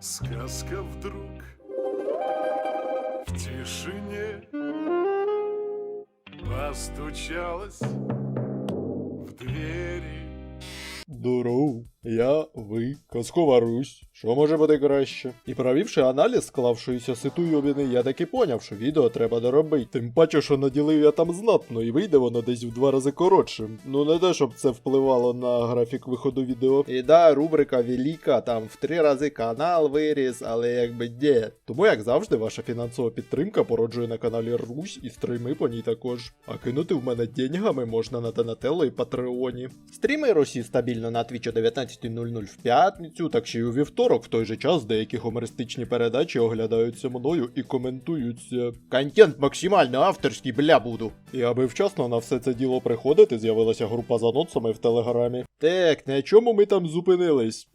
Сказка вдруг в тишине постучалась в двери. Здоров, Я ви, казкова Русь, що може бути краще? І провівши аналіз склавшоїся ситуйобіни, я таки поняв, що відео треба доробити. Тим паче, що наділив я там знатно, і вийде воно десь в два рази коротшим. Ну не те, щоб це впливало на графік виходу відео. І да, рубрика велика, там в три рази канал виріс, але якби де. Тому, як завжди, ваша фінансова підтримка породжує на каналі Русь і стрими по ній також. А кинути в мене деньгами можна на Донателло і Патреоні. Стріми Русі стабільно на Twitch 19. 11.00 в п'ятницю, так ще й у вівторок, в той же час деякі гумористичні передачі оглядаються мною і коментуються. Контент максимально авторський, бля, буду. І аби вчасно на все це діло приходити, з'явилася група за анонсами в телеграмі. Так, на чому ми там зупинились?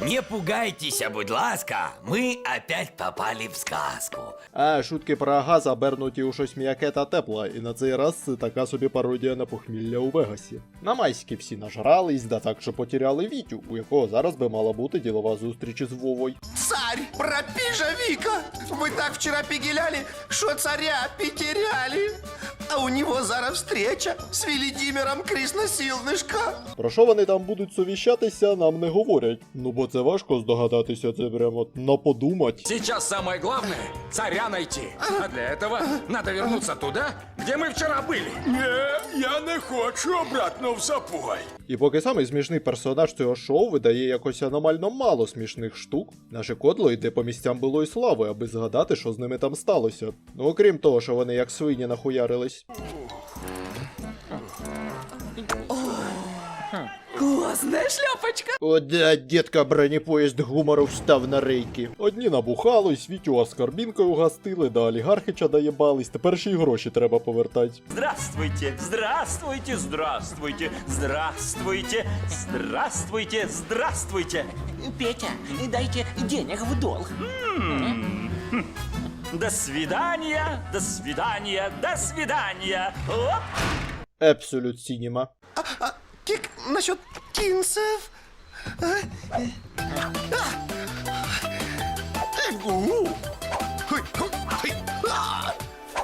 Не пугайтесь, будь ласка, мы опять попали в сказку. А, шутки про газ обернуті у щось м'яке та тепле, і на цей раз це така собі пародія на похмілля у Вегасі. На майські всі нажрались, да так, що потеряли Вітю, у якого зараз би мала бути ділова зустріч із Вовою. Царь, пропижа Вика! Вы так вчера пигеляли, что царя потеряли А у него зараз встреча с Велидимиром Крісносілнишка. Про що вони там будуть совіщатися, нам не говорять. Ну бо це важко здогадатися, це прямо на подумать. Сейчас самое главное – царя найти. А для этого надо вернуться туда, где мы вчера были. Не, я не хочу обратно в запой. І поки самий смішний персонаж цього шоу видає якось аномально мало смішних штук, наше кодло йде по місцям былої слави, аби згадати, що з ними там сталося. Ну окрім того, що вони як свині нахуярились. Классная шляпочка. О, да, дітка, бронепоїзд гумору встав на рейки. Одні набухались, Вітю аскарбінкою гастили, да олігархича доєбались, тепер ще й гроші треба повертати. Здравствуйте, здравствуйте, здравствуйте, здравствуйте, здравствуйте, здравствуйте. Петя, дайте денег в долг. До свидания, до свидания, до свидания. Оп! Абсолют Сінема. А, кик насчет кинцев? А? А! У! Хой, хой, хой, а!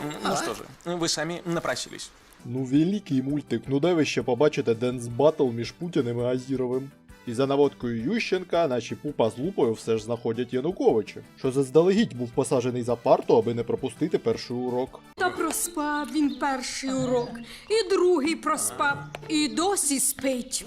Ну что же, вы сами напросились. Ну, великий мультик, ну де ви ще побачите денс батл між Путіним і Азіровим. І за наводкою Ющенка наші пупа з лупою все ж знаходять Януковича, що заздалегідь був посаджений за парту, аби не пропустити перший урок. Та проспав він перший урок, і другий проспав, і досі спить.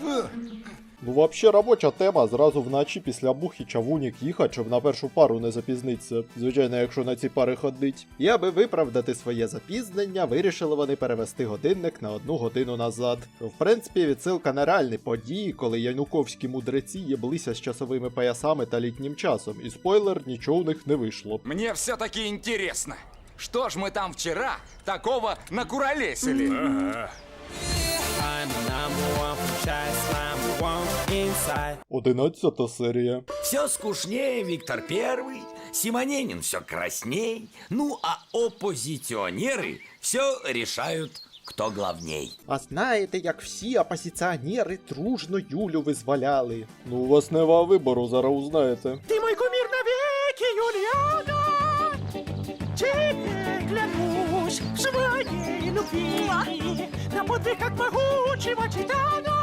Ну, вообще робоча тема зразу вночі після бухи чавунік їхать, щоб на першу пару не запізнитися. Звичайно, якщо на ці пари ходить. І аби виправдати своє запізнення, вирішили вони перевести годинник на одну годину назад. В принципі, відсилка на реальні події, коли януковські мудреці єблися з часовими поясами та літнім часом, і спойлер, нічого у них не вийшло. Мне все-таки интересно, что ж мы там вчера такого накуролесили? Одинадцята серія. Все скучнее Виктор Первый, Симоненин все красней, ну а оппозиционеры все решают, кто главней. А знаєте, як всі опозиціонери дружно Юлю визволяли? Ну, у вас нема вибору, зараз узнаєте. Ты мой кумир навеки, Юлиана! Тебе клянусь в своей любви На подвиг как могучего титана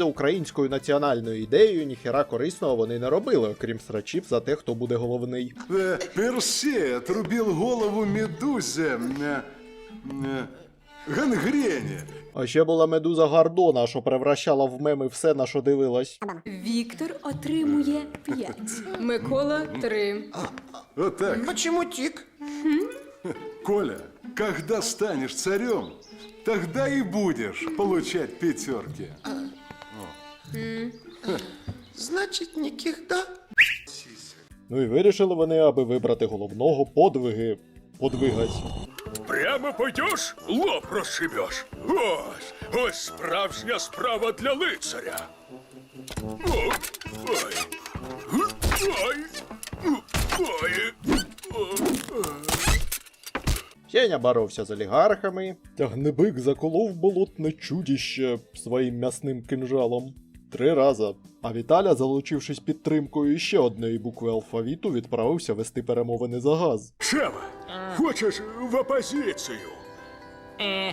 за українською національною ідеєю ніхера корисного вони не робили, окрім срачів за те, хто буде головний. Э, Персей отрубил голову медузе. э, э, Гангрене. А ще була медуза Гордона, що превращала в меми все, на що дивилась. Віктор отримує 5, Микола 3. Вот так. Почему тик? Коля, когда станешь царем, тогда и будешь получать пятерки. Значит, никогда Ну і вирішили вони, аби вибрати головного подвиги. Подвигать. Прямо пойдеш, лоб розшибеш. Ось, ось справжня справа для лицаря. О, ой. Ой. Ой. Сеня боровся з олігархами. Тягнебик заколов болотне чудіще своїм м'ясним кинжалом Три рази. А Віталя, залучившись підтримкою ще одної букви алфавіту, відправився вести перемовини за газ. Шева, хочешь в оппозицию? Э,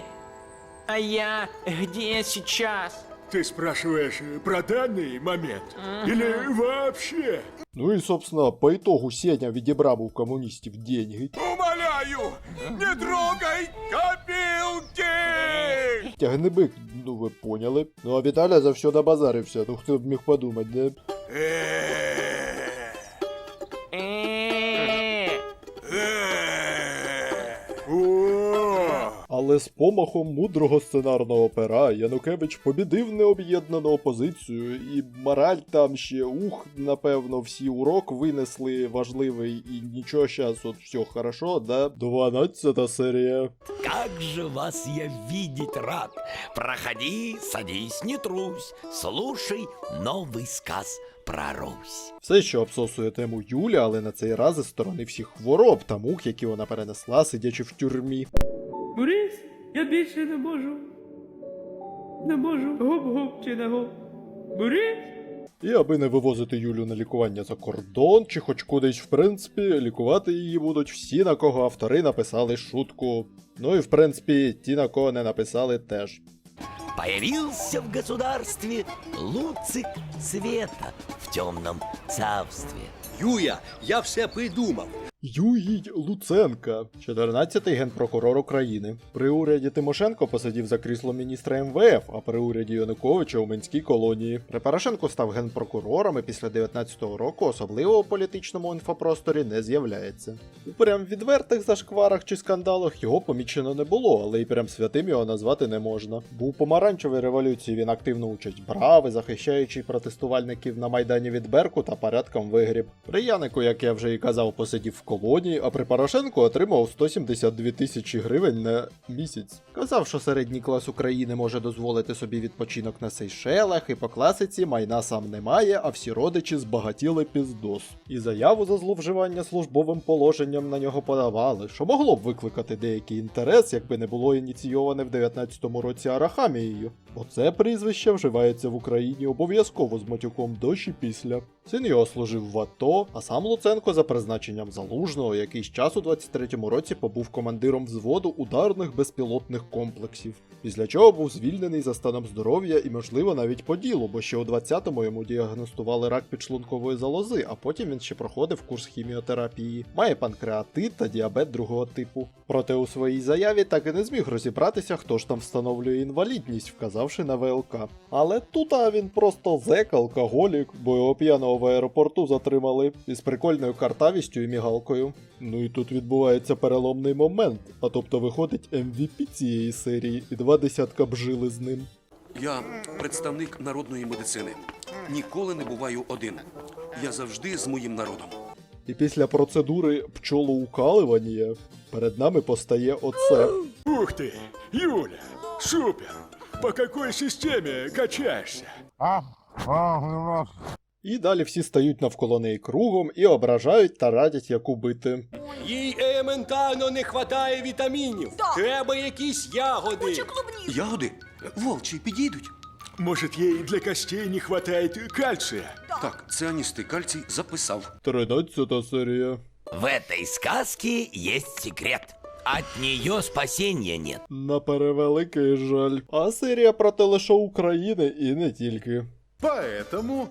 а я где сейчас? Ты спрашиваешь про данный момент? Или вообще? Ну і, собственно, по итогу Сеня відібрав у комуністів деньги. Умоляю, не трогай копилки! Тягнебик, ну ви поняли. Ну а Віталя за все набазарився, ну хто б міг подумати, де? Але з помахом мудрого сценарного пера Янукевич побідив необ'єднану опозицію, і мораль там ще ух, напевно, всі урок винесли важливий і нічого щас от все хорошо, да? 12 серія. Как же вас я видеть рад! Проходи, садись, не трусь, слушай новый сказ про Русь. Все, що обсосує тему Юля, але на цей раз зі сторони всіх хвороб та мук, які вона перенесла, сидячи в тюрмі. Більше не можу. Не можу. Гоп-гоп чи не гоп. Борис? І аби не вивозити Юлю на лікування за кордон, чи хоч кудись, в принципі, лікувати її будуть всі, на кого автори написали шутку. Ну і в принципі, ті, на кого не написали, теж. Появился в государстве луцик света в темном царстве. Юя, я все придумав. Югій Луценка, 14-й генпрокурор України. При уряді Тимошенко посидів за крісло міністра МВФ, а при уряді Януковича у Минській колонії. При Порошенку став генпрокурором і після 19-го року особливо у політичному інфопросторі не з'являється. У прям відвертих зашкварах чи скандалах його помічено не було, але й прям святим його назвати не можна. Був помаранчевій революції він активну участь брав і захищаючи протестувальників на майдані від Берку та порядком вигріб. При Янику, як я вже і казав, посидів в колонії, а при Порошенку отримав 172 тисячі гривень на місяць. Казав, що середній клас України може дозволити собі відпочинок на Сейшелах, і по класиці майна сам не має, а всі родичі збагатіли піздос. І заяву за зловживання службовим положенням на нього подавали, що могло б викликати деякий інтерес, якби не було ініційоване в 19-му році Арахамією. Бо це прізвище вживається в Україні обов'язково з матюком до чи після. Син його служив в АТО, а сам Луценко за призначенням залужного якийсь час у 23-му році побув командиром взводу ударних безпілотних комплексів. Після чого був звільнений за станом здоров'я і, можливо, навіть по ділу, бо ще у 20-му йому діагностували рак підшлункової залози, а потім він ще проходив курс хіміотерапії. Має панкреатит та діабет другого типу. Проте у своїй заяві так і не зміг розібратися, хто ж там встановлює інвалідність, вказавши на ВЛК. Але тут а він просто зек, алкоголік, бо його п'яного в аеропорту затримали із прикольною картавістю і мігалкою. Ну і тут відбувається переломний момент, а тобто виходить MVP цієї серії, і два десятка бжили з ним. Я представник народної медицини. Ніколи не буваю один. Я завжди з моїм народом. І після процедури пчолоукалування перед нами постає оце. ух ты, Юля, супер! По какой системе качаешься? І далі всі стають навколо неї кругом і ображають та радять, як убити. Їй елементарно не вистачає вітамінів. Треба якісь ягоди. Ягоди? Вовчі підійдуть. Может, ей для костей не хватает кальция? Так, цианістий кальцій записав. 13 серія. В этой сказке есть секрет. От нее спасения нет. На перевеликий жаль. А серія про телешоу України і не тільки. Поэтому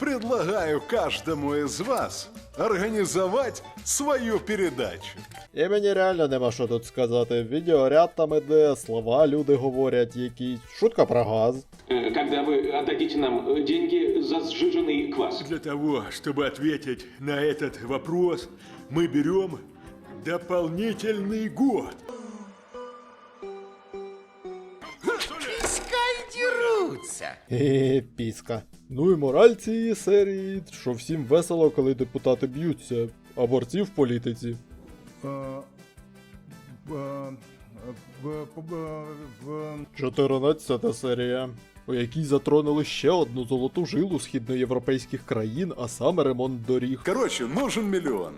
предлагаю каждому из вас организовать свою передачу. І мені реально нема що тут сказати. Відеоряд там іде, слова люди говорять якісь. Шутка про газ. Когда вы отдадите нам э, деньги за сжиженный квас. Для того, чтобы ответить на этот вопрос, мы берем дополнительный год. Хе-хе, піска. Ну і мораль цієї серії, що всім весело, коли депутати б'ються, а борці в політиці. В 14 серія, у якій затронули ще одну золоту жилу східноєвропейських країн, а саме ремонт доріг. Короче, нужен миллион.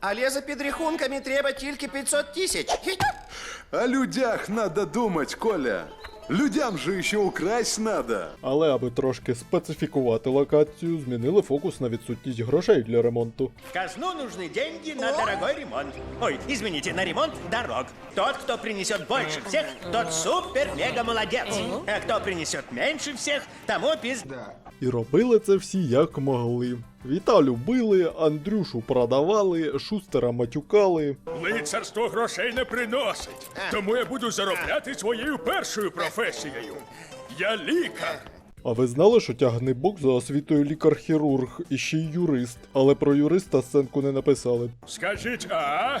Але за підрахунками треба тільки 500 тисяч. О людях надо думать, Коля. Людям же еще украсть надо. Але аби трошки специфікувати локацію, змінили фокус на відсутність грошей для ремонту. В казну нужны деньги на дорогой ремонт. Ой, извините, на ремонт дорог. Тот, кто принесет больше всех, тот супер-мега-молодец. А кто принесет меньше всех, тому пизда. І робили це всі як могли. Віталю били, Андрюшу продавали, Шустера матюкали. Лицарство грошей не приносить. Тому я буду заробляти своєю першою професією. Я лікар. А ви знали, що тягне бок за освітою лікар-хірург і ще й юрист, але про юриста сценку не написали. Скажіть, а?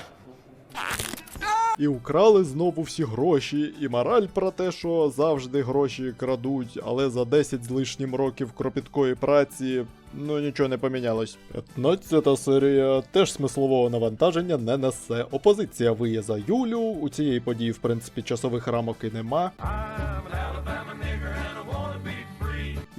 І украли знову всі гроші, і мораль про те, що завжди гроші крадуть, але за 10 з лишнім років кропіткої праці, ну нічого не помінялось. 15 серія теж смислового навантаження не несе. Опозиція виє за Юлю. У цієї події, в принципі, часових рамок і нема.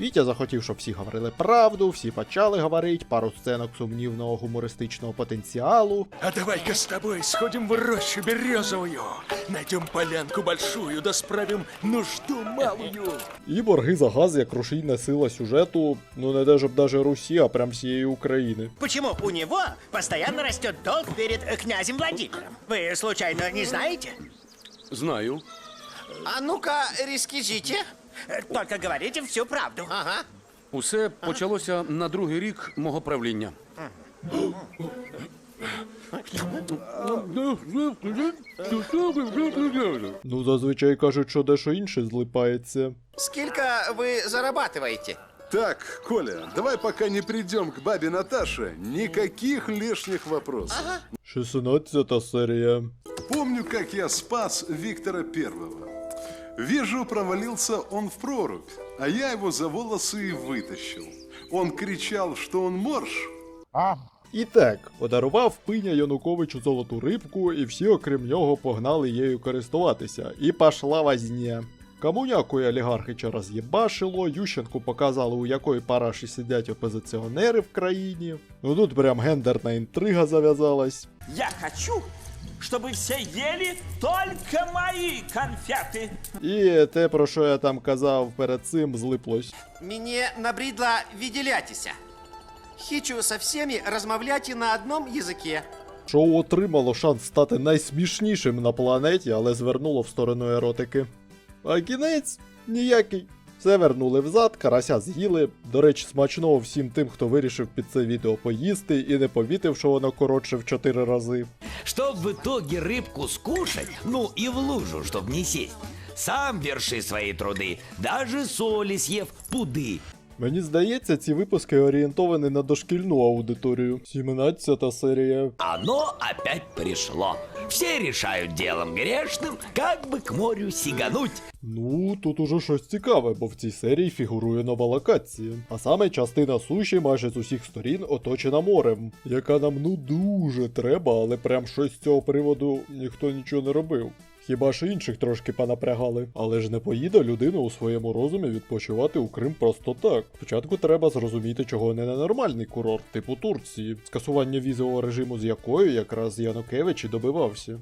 Вітя захотів, щоб всі говорили правду, всі почали говорити, пару сценок сумнівного гумористичного потенціалу. А давай-ка с тобой сходим в рощу березовую. Найдем полянку большую, да справим нужду малую. І борги за газ як рушійна сила сюжету, ну не те, щоб даже Русі, а прям всієї України. Почему у него постоянно растет долг перед князем Владимиром? Вы случайно не знаете? Знаю. А ну-ка, рискизите. Э, Только говорите всю правду. Ага. Усе почалося на другий рік мого правління. Ну, зазвичай кажуть, що дещо інше злипається. Сколько вы зарабатываете? Так, Коля, давай пока не придем к бабе Наташе, никаких лишних вопросов. 16 серія. Помню, как я спас Виктора Первого. Вижу, провалился он в прорубь, а я его за волосы и вытащил. Он кричал, что он морж, І так, подарував пиня Януковичу золоту рибку, і всі, окрім нього, погнали її користуватися. І пошла возня. Комунякою олігархича роз'єбашило, Ющенку показали, у якої параші сидять опозиціонери в країні. Ну тут прям гендерна інтрига зав'язалась. Я хочу, чтобы все ели только мои конфеты. І те, про що я там казав перед цим, злиплось. Мне набридло виделятися. Хичу со всеми размовляйте на одном языке. Шоу отримало шанс стати найсмішнішим на планеті, але звернуло в сторону еротики. А кінець ніякий. Все вернули взад, карася з'їли. До речі, смачного всім тим, хто вирішив під це відео поїсти і не помітив, що воно коротше в 4 рази. Чтоб в итоге рыбку скушать, ну и в лужу, чтоб не сесть. Сам верши свои труды, даже соли съев пуды. Мені здається, ці випуски орієнтовані на дошкільну аудиторію. 17 серія. Оно опять пришло. Все решают делом грешным, как бы к морю сигануть. Ну, тут уже щось цікаве, бо в цій серії фігурує нова локація. А саме частина суші майже з усіх сторін оточена морем, яка нам ну дуже треба, але прям щось з цього приводу ніхто нічого не робив. Хіба ж інших трошки понапрягали. Але ж не поїде людина у своєму розумі відпочивати у Крим просто так. Спочатку треба зрозуміти, чого не на нормальний курорт, типу Турції, скасування візового режиму, з якою якраз Янукевич і добивався.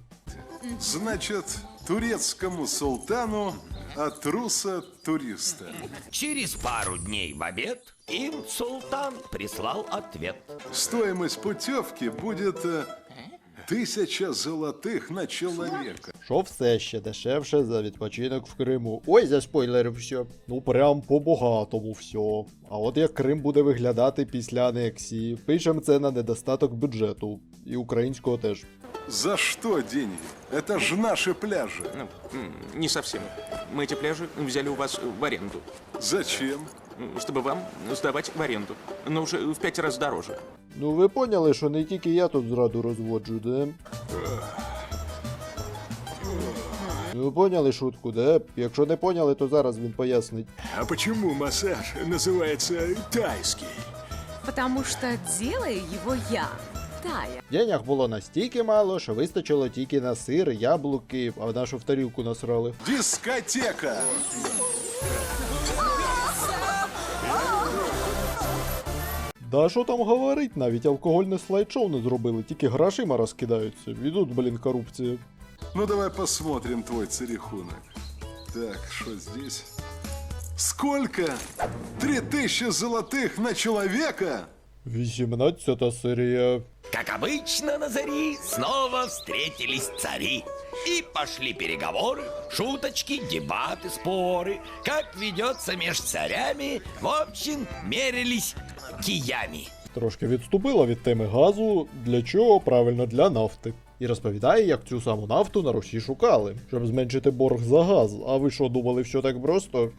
значит, турецкому султану от труса туриста. Через пару дней в обед им султан прислал ответ. Стоимость путевки будет э, тысяча золотых на человека. Що все ще дешевше за відпочинок в Криму. Ой, заспойлерив все. Ну прям по-багатому все. А от як Крим буде виглядати після анексії. Пишем це на недостаток бюджету. І українського теж. За что деньги? Это же наши пляжи. Ну, м, не совсем. Мы эти пляжи взяли у вас в аренду, Зачем? Чтобы вам сдавать в аренду, но уже в пять раз дороже. Ну ви поняли, що не тільки я тут зраду розводжу, да? Ну ви поняли шутку, да? Якщо не поняли, то зараз він пояснить. А почему массаж называется тайский? Потому что делаю его я, Тая. Денег було настільки мало, що вистачило тільки на сир, яблуки, а в нашу в тарілку насрали. Дискотека! Да що там говорить, навіть алкогольне слайд-шоу не зробили, тільки грошима розкидаються. Відуть, блін, корупція. Ну давай посмотрим твой цирихунок. Так, что здесь? Сколько? Три тысячи золотых на человека? 18 серія. Как обычно на заре снова встретились цари. И пошли переговоры, шуточки, дебаты, споры. Как ведется между царями, в общем, мерились киями. Трошки відступила від теми газу, для чого правильно для нафти. І розповідає, як цю саму нафту на Росії шукали, щоб зменшити борг за газ. А ви що думали, все так просто?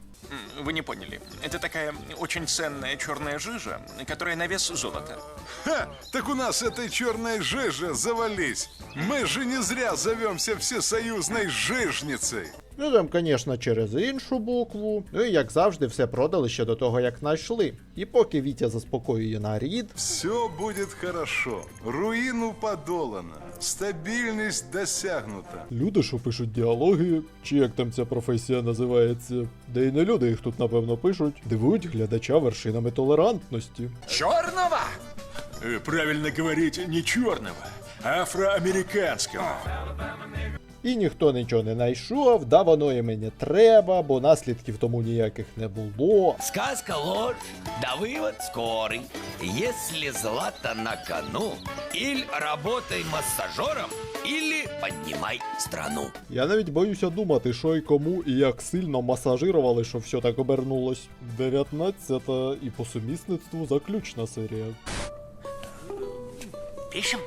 Вы не поняли. Это такая очень ценная черная жижа, которая на вес золота. Ха! Так у нас этой черной жижи завались. Мы же не зря зовемся всесоюзной жижницей. Ну там, звісно, через іншу букву. Ну і як завжди, все продали ще до того, як знайшли. І поки Вітя заспокоює нарід, Все будет хорошо. Руину подолано. Стабильность досягнута. люди, що пишуть діалоги, чи як там ця професія називається, де й не люди їх тут напевно пишуть, дивують глядача вершинами толерантності. Черного? Э, Правильно говорить, не чорного, а афроамериканского. І ніхто нічого не знайшов, да воно і мені треба, бо наслідків тому ніяких не було. Сказка ложь, да вывод скорый. Если злато на кону, или работай массажером, или поднимай страну. Я навіть боюся думати, що і кому і як сильно масажирували, що все так обернулось. 19 і по сумісництву заключна серія. Пишем?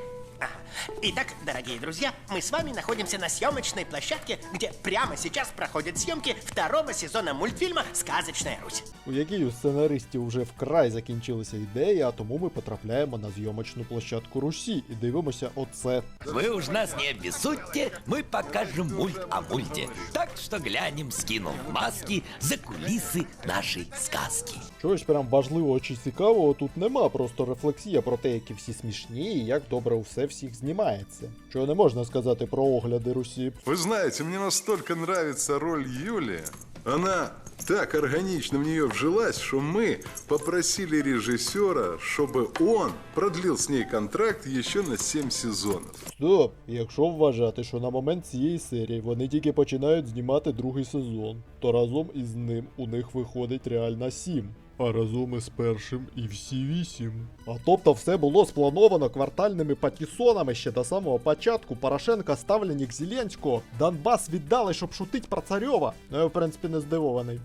Ага. Итак, дорогие друзья, мы с вами находимся на съемочной площадке, где прямо сейчас проходят съемки второго сезона мультфильма «Сказочная Русь». У якій у сценаристів вже вкрай закінчилися ідеї, а тому ми потрапляємо на зйомочну площадку Русі і дивимося оце. Вы уж нас не обессудьте, мы покажем мульт о мульте. Так что глянем, скинув маски, за кулисы нашей сказки. Чогось прям важливого чи цікавого тут нема, просто рефлексія про те, які всі смішні і як добре усе всіх знімається. Чого не можна сказати про огляди Русі. Вы знаете, мне настолько нравится роль Юлии. Она так органично в нее вжилась, что мы попросили режиссера, чтобы он продлил с ней контракт еще на 7 сезонов. Стоп, якщо вважати, що на момент цієї серії вони тільки починають знімати другий сезон, то разом із ним у них виходить реально сім. А разом із першим і всі вісім. А тобто все було сплановано квартальними патісонами ще до самого початку. Порошенка ставленник Зеленського. Донбас віддали, щоб шутить про царьова. Ну я в принципі не здивований.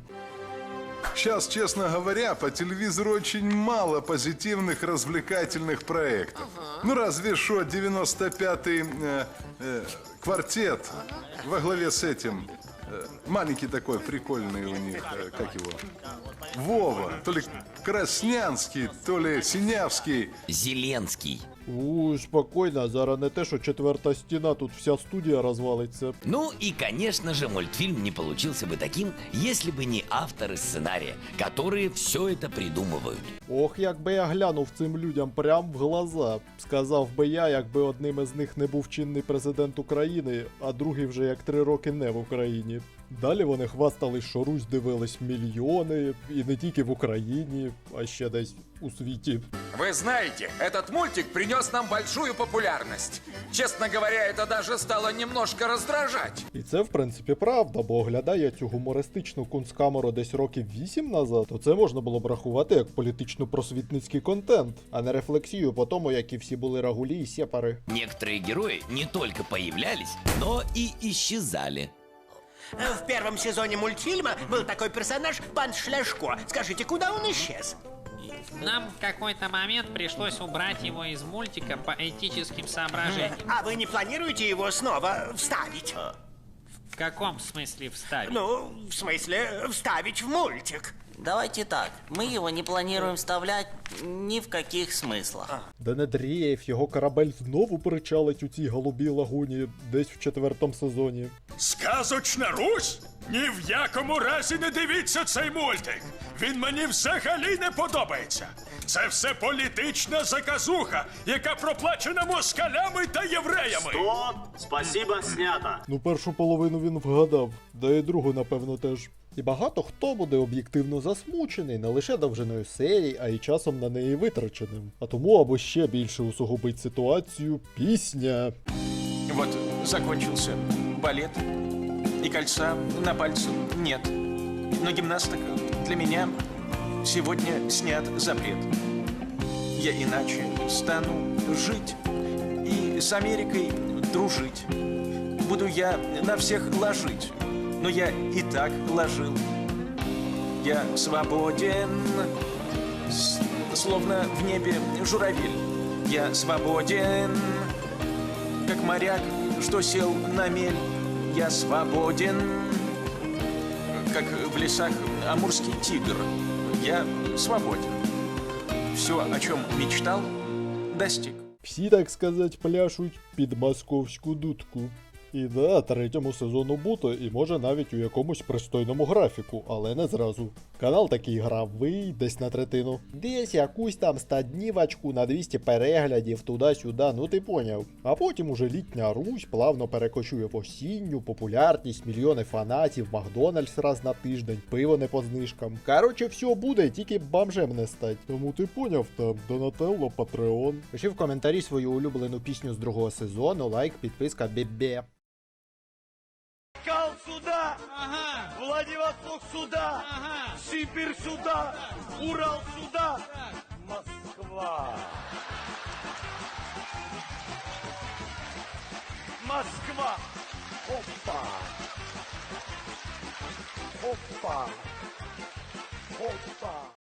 Сейчас, честно говоря, по телевизору очень мало позитивных развлекательных проектов. Ну, разве что 95-й э, э, квартет во главе с этим. э, маленький такой, прикольный у них, э, как его? Вова. То ли Краснянский, то ли Синявский. Зеленский. У, спокійно, зараз не те, що четверта стіна, тут вся студія розвалиться. Ну и, конечно же, мультфильм не получился бы таким, если бы не авторы сценария, которые все это придумывают. Ох, якби я глянув цим людям прям в глаза. Сказав би я, якби одним із них не був чинний президент України, а другий вже як три роки не в Україні. Далі вони хвастались, що Русь дивились мільйони, і не тільки в Україні, а ще десь у світі. Вы знаете, этот мультик принес нам большую популярность. Честно говоря, это даже стало немножко раздражать. І це в принципі правда, бо оглядає цю гумористичну кунсткамеру десь років 8 назад, то це можна було б рахувати як політично-просвітницький контент, а не рефлексію по тому, які всі були рагулі і сепари. Некоторые герои не только появлялись, но и исчезали. Э, В первом сезоне мультфильма был такой персонаж Пан Шляшко. Скажите, куда он исчез? Нам в какой-то момент пришлось убрать его из мультика по этическим соображениям. А вы не планируете его снова вставить? В каком смысле вставить? Ну, в смысле, вставить в мультик. Давайте так, мы его не планируем вставлять ни в каких смыслах. Денедрієв, його корабель знову причалить у цій голубій лагуні десь в четвертому сезоні. Сказочна Русь? Ні в якому разі не дивіться цей мультик. Він мені взагалі не подобається. Це все політична заказуха, яка проплачена москалями та євреями. Стоп! Спасибо, снято. Ну, першу половину він вгадав, да і другу, напевно, теж. І багато хто буде об'єктивно засмучений не лише довжиною серії, а й часом на неї витраченим. А тому або ще більше усугубить ситуацію пісня. Вот закончился балет, и кольца на пальце нет. Но гимнасток для меня сегодня снят запрет. Я иначе стану жить и с Америкой дружить. Буду я на всех ложить, но я и так ложил. Я свободен, словно в небе журавель. Я свободен, как моряк, что сел на мель. Я свободен, как в лесах амурский тигр. Я свободен. Все, о чем мечтал, достиг. Всі, так сказать, пляшуть під московську дудку. І да, третьому сезону бути, і може навіть у якомусь пристойному графіку, але не зразу. Канал такий гравий, десь на третину. Десь якусь там стаднівочку на 200 переглядів туди-сюди, ну ти поняв. А потім уже літня Русь плавно перекочує в осінню, популярність, мільйони фанатів, Макдональдс раз на тиждень, пиво не по знижкам. Короче, все буде, тільки бомжем не стать. Тому ти поняв там, Донателло, Патреон. Пиши в коментарі свою улюблену пісню з другого сезону, лайк, підписка, бебе. Сюда! Ага! Владивосток сюда! Ага! Сибирь сюда! Урал сюда! Москва! Москва! Опа! Опа! Опа!